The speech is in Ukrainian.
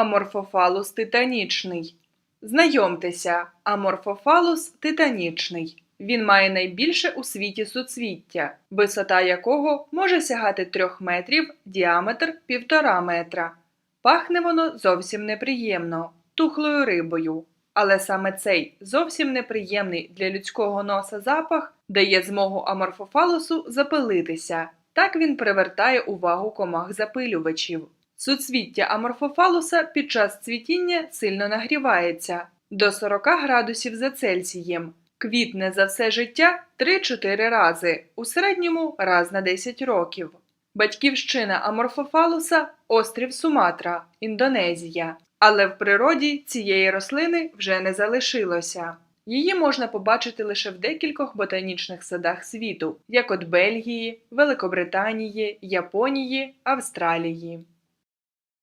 Аморфофалус титанічний. Знайомтеся, аморфофалус титанічний. Він має найбільше у світі суцвіття, висота якого може сягати 3 метрів, діаметр 1,5 метра. Пахне воно зовсім неприємно, тухлою рибою. Але саме цей зовсім неприємний для людського носа запах дає змогу аморфофалусу запилитися. Так він привертає увагу комах-запилювачів. Суцвіття аморфофалуса під час цвітіння сильно нагрівається до 40 градусів за Цельсієм. Квітне за все життя 3-4 рази, у середньому раз на 10 років. Батьківщина аморфофалуса острів Суматра, Індонезія. Але в природі цієї рослини вже не залишилося. Її можна побачити лише в декількох ботанічних садах світу, як от Бельгії, Великобританії, Японії, Австралії.